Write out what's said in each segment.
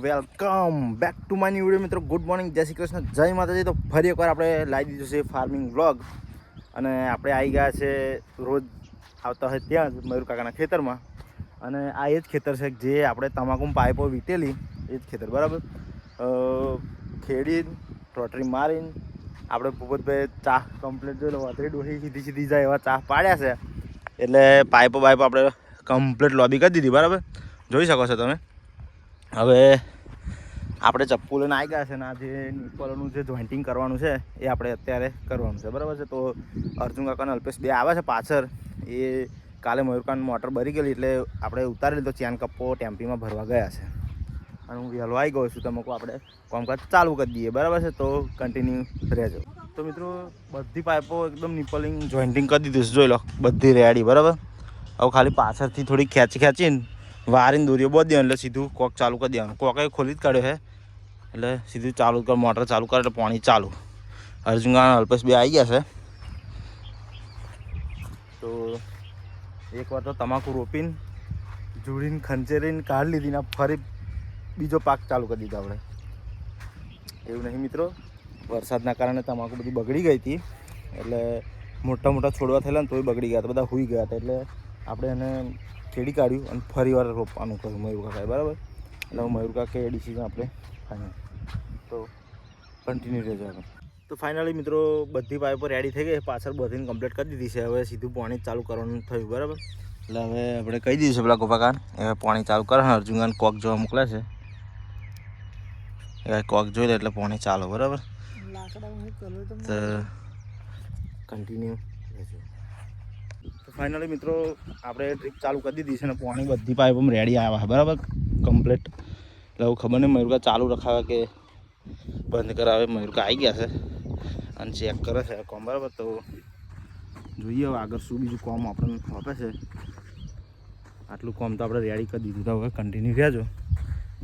Welcome back to my new video મિત્રો. Good morning Jai Shri Krishna. જય માતાજી. તો ફરી એકવાર આપણે લાવી દીધું છે ફાર્મિંગ વ્લોગ અને આપણે આવી ગયા છે રોજ આવતા હોય ત્યાં જ મયુર કાકાના ખેતરમાં. અને આ એ જ ખેતર છે જે આપણે તમાકુ પાઇપો વીટેલી એ જ ખેતર, બરાબર? ખેડી રોટરી મારીને. આપણે ભૂપતભાઈ ચા કમ્પ્લીટ જોઈ લો. વાતરી ડોહી સીધી સીધી જાય એવા ચા પાડ્યા છે. એટલે પાઇપો બાઇપો આપણે કમ્પ્લીટ લોબી કરી દીધી, બરાબર? જોઈ શકો છો તમે. હવે આપણે ચપ્પુ લઈને આવી ગયા છે ને આ જે નિપલોનું જે જોઈન્ટિંગ કરવાનું છે, એ આપણે અત્યારે કરવાનું છે. બરાબર છે? તો અર્જુન કાકા અને અલ્પેશ બે આવે છે પાછળ. એ કાલે મયુરકાન મોટર બરી ગયેલી એટલે આપણે ઉતારી લીધો ચેન કપ્પો, ટેમ્પીમાં ભરવા ગયા છે. અને હું વહેલો આવી ગયો છું તમે આપણે કામકાજ ચાલુ કરી દઈએ. બરાબર છે? તો કન્ટિન્યુ રહેજો. તો મિત્રો, બધી પાઇપો એકદમ નિપલિંગ જોઈન્ટિંગ કરી દીધી છે. જોઈ લો, બધી રેડી. બરાબર? હવે ખાલી પાછળથી થોડી ખેંચી ખેંચીને વારીને દોરીઓ, બહુ દેવાનું, એટલે સીધું કોક ચાલુ કરી દેવાનું. કોકે ખોલી જ કાઢ્યો છે, એટલે સીધું ચાલુ કર, મોટર ચાલુ કરે, એટલે પાણી ચાલુ. અર્જુનગાના અલ્પેશ બે આવી ગયા છે. તો એકવાર તો તમાકુ રોપીને, જોડીને ખંચેરીને કાઢી લીધી ને ફરી બીજો પાક ચાલુ કરી દીધો આપણે. એવું નહીં મિત્રો, વરસાદના કારણે તમાકુ બધી બગડી ગઈ હતી. એટલે મોટા મોટા છોડવા થયેલા ને તોય બગડી ગયા હતા, બધા હુઈ ગયા હતા. એટલે આપણે એને ખેડી કાઢ્યું અને ફરી વાર રોપવાનું કહ્યું મયુર કાકાએ બરાબર? એટલે હું મયુર કાકે એ ડિસિઝન આપણે ફાઇનલ તો કન્ટિન્યુ રહેજો આપણે તો ફાઇનલી મિત્રો બધી પાઇપો રેડી થઈ ગઈ. પાછળ બધીને કમ્પ્લીટ કરી દીધી છે. હવે સીધું પાણી ચાલુ કરવાનું થયું બરાબર? એટલે હવે આપણે કહી દીધું છે પેલા ગોપાકાન હવે પાણી ચાલુ કરે અર્જુનગાન કોક જોવા મોકલે છે. એ કોક જોઈ લે એટલે પાણી ચાલો બરાબર? તો કન્ટિન્યુ રહેજો. ફાઇનલી મિત્રો, આપણે ટ્રીપ ચાલુ કરી દીધી છે અને પાણી બધી પાઇપમાં રેડી આવ્યા બરાબર? કમ્પ્લીટ એટલે હવે ખબર નહીં મયુરકા ચાલુ રખાવે કે બંધ કરાવે. મયુરકા આવી ગયા છે અને ચેક કરે છે કોમ બરાબર? તો જોઈએ હવે આગળ શું બીજું કોમ આપણને આપે છે. આટલું કોમ તો આપણે રેડી કરી દીધું હવે કન્ટિન્યુ રહેજો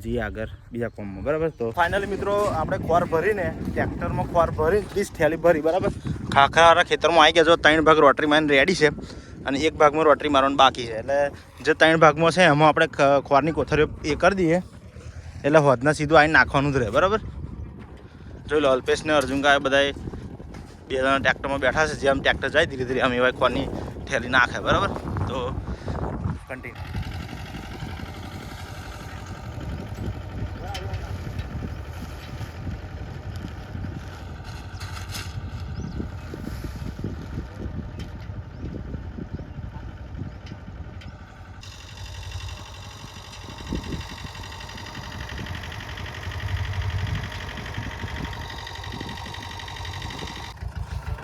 જઈએ આગળ બીજા કોમમાં. બરાબર? તો ફાઇનલી મિત્રો, આપણે ખોર ભરીને, ટ્રેક્ટરમાં ખોર ભરી ત્રીસ થેલી ભરી, બરાબર? ખાખરાવાળા ખેતરમાં આવી ગયા જો ત્રણ ભાગ રોટરી મારીને રેડી છે અને એક ભાગમાં રોટરી મારવાનું બાકી છે. એટલે જે ત્રણ ભાગમાં છે, એમાં આપણે ખોરની કોથળીઓ એ કરી દઈએ. એટલે હોદના સીધું આવીને નાખવાનું જ રહે, બરાબર? જોઈ લો, અલ્પેશ ને અર્જુન કાય બધાએ બે જણા ટ્રેક્ટરમાં બેઠા છે જેમ ટ્રેક્ટર જાય, ધીરે ધીરે અમે એવા ખોરની થેલી નાખે, બરાબર? તો કન્ટિન્યુ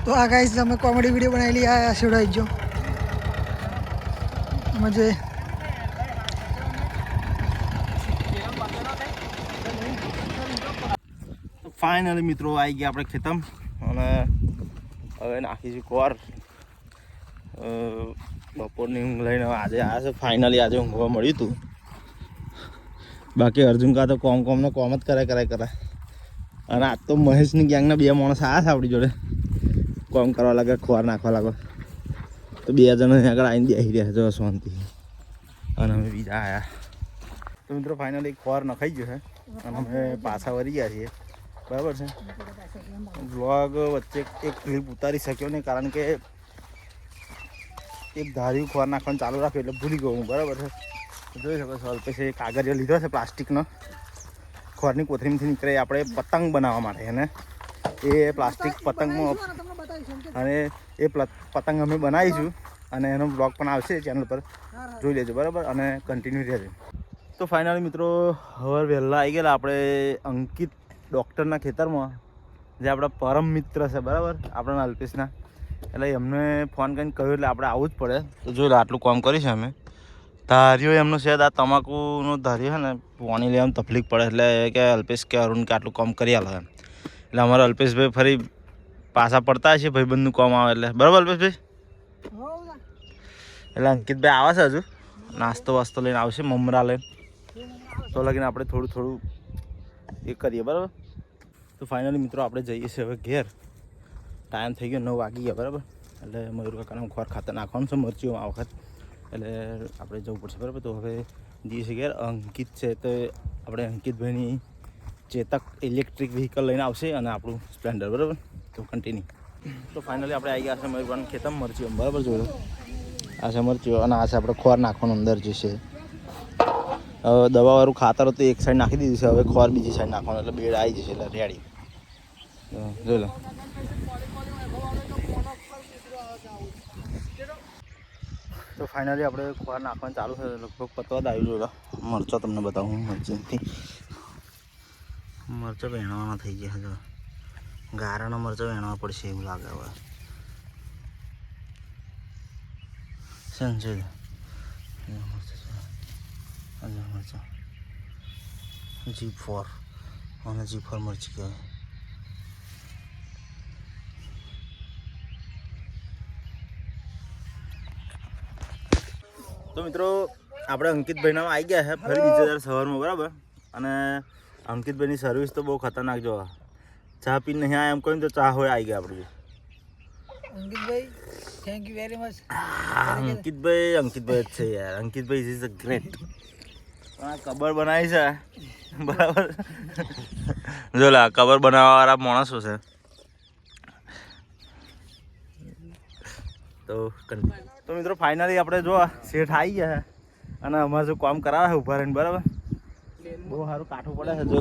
તો આ ગાઈઝ અમે કોમેડી વીડિયો બનાવેલી, આ સિવડાવી જો મજે ફાઇનલી મિત્રો આવી ગયા આપણે ખેતમ. અને હવે નાખીશું કોર. બપોરની ઊંઘ લઈને આજે આ છે ફાઇનલી આજે ઊંઘવા મળ્યું હતું. બાકી અર્જુન કાં તો કોમ કોમને કોમ જ કરાય કરાય કરાય. અને આજ તો મહેશની ગેંગના બે માણસ આવ્યા છે આપણી જોડે. કોમ કરવા લાગે ખોર નાખવા લાગો. તો બે જણ આગળ આવીને બેસી રહ્યા જો શાંતિ. અને અમે બીજા આવ્યા તો મિત્રો ફાઇનલી ખોર નખાઈ ગયો છે. અને અમે પાછા વળી ગયા છીએ. બરાબર છે? બ્લોગ વચ્ચે એક ક્લિપ ઉતારી શક્યો નહીં, કારણ કે એક ધાર્યું ખોર નાખવાનું ચાલુ રાખ્યું એટલે ભૂલી ગયો હું, બરાબર છે? જોઈ શકો છો, અલ્પેશે કાગળિયો લીધો છે, પ્લાસ્ટિકનો. ખોરની કોથળીમાંથી નીકળે આપણે પતંગ બનાવવા માટે એને એ પ્લાસ્ટિક પતંગમાં અને એ પતંગ અમે બનાવીશું અને એનો બ્લોગ પણ આવશે ચેનલ પર. જોઈ લેજો, બરાબર? અને કન્ટિન્યુ રહેજો. તો ફાઇનલી મિત્રો, હવે વહેલા આવી ગયેલા આપણે અંકિત ડૉક્ટરના ખેતરમાં, જે આપણા પરમ મિત્ર છે, બરાબર? આપણા અલ્પેશના. એટલે એમને ફોન કરીને કહ્યું એટલે આપણે આવવું જ પડે. તો જોઈ લે, આટલું કામ કરીશું અમે. ધાર્યો એમનો શેદ આ તમાકુનો ધાર્યો છે ને, પાણી લેવામાં તકલીફ પડે. એટલે કે અલ્પેશ કે અરુણ કે આટલું કામ કરી આલો એટલે અમારા અલ્પેશભાઈ ફરી પાછા પડતા હશે ભાઈબંધનું કામ આવે એટલે. બરાબર અલ્પેશભાઈ? એટલે અંકિતભાઈ આવે છે હજુ? નાસ્તો વાસ્તો લઈને આવશે મમરા લઈને. તો લગીને આપણે થોડું થોડું એ કરીએ બરાબર? તો ફાઇનલી મિત્રો આપણે જઈએ છીએ હવે ઘેર. ટાઈમ થઈ ગયો નવ વાગી ગયા બરાબર? એટલે મયુર કાકાને ખોર ખાતર નાખવાનું છે મરચીઓ આ વખત. એટલે આપણે જવું પડશે બરાબર? તો હવે જઈએ છીએ ઘેર. અંકિત છે તો આપણે અંકિતભાઈની ચેતક ઇલેક્ટ્રિક વ્હીકલ લઈને આવશે અને આપણું સ્પ્લેન્ડર બરાબર? તો કન્ટિન્યુ તો ફાઇનલી આપણે આવી ગયા છે મયુરભાઈ ખેતમ મરચીઓ. બરાબર જોયું આ છે મરચીઓ અને આ છે આપણે ખોર નાખવાનું અંદર જે છે. હવે દવાવાળું ખાતર હતું એક સાઈડ નાખી દીધું છે હવે ખોર બીજી સાઈડ નાખવાનું એટલે બેડ આવી જશે એટલે રેડી જોઈ લો. તો ફાઇનલી આપણે ખોર નાખવાનું ચાલુ છે લગભગ પતવા જ આવ્યું જોડો મરચો તમને બતાવું મરચીથી. મરચો વેણવાના થઈ ગયા જો ગારાનો મરચો વેણવા પડશે એવું લાગે હવે સંજય મરચા જી ફોર અને જી ફોર મરચી કહેવાય તો મિત્રો, આપણે અંકિતભાઈના આવી ગયા છે. ફરી બીજા સવારમાં, બરાબર? અને અંકિતભાઈની સર્વિસ તો બહુ ખતરનાક જો ચા પીને નહીં આવ્યા એમ કહ્યું તો ચા હોય આવી ગયા આપણી અંકિતભાઈ થેન્ક યુ વેરી મચ અંકિતભાઈ અંકિતભાઈ જ છે યાર અંકિતભાઈ ઇઝ અ ગ્રેટ આ કબર બનાવી છે બરાબર જો લા કબર બનાવવા વાળા માણસો છે તો તો મિત્રો ફાઇનલી આપણે જો શેઠ આવી ગયા અને અમારે જો કામ કરાવે છે ઊભા રહીને બરાબર બહુ સારું કાઠું પડે છે જો.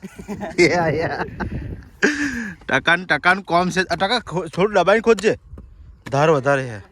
ટકાન ટકાન કોમ છે. ટકા થોડું દબાઈને ખોદજે. ધાર વધારે છે.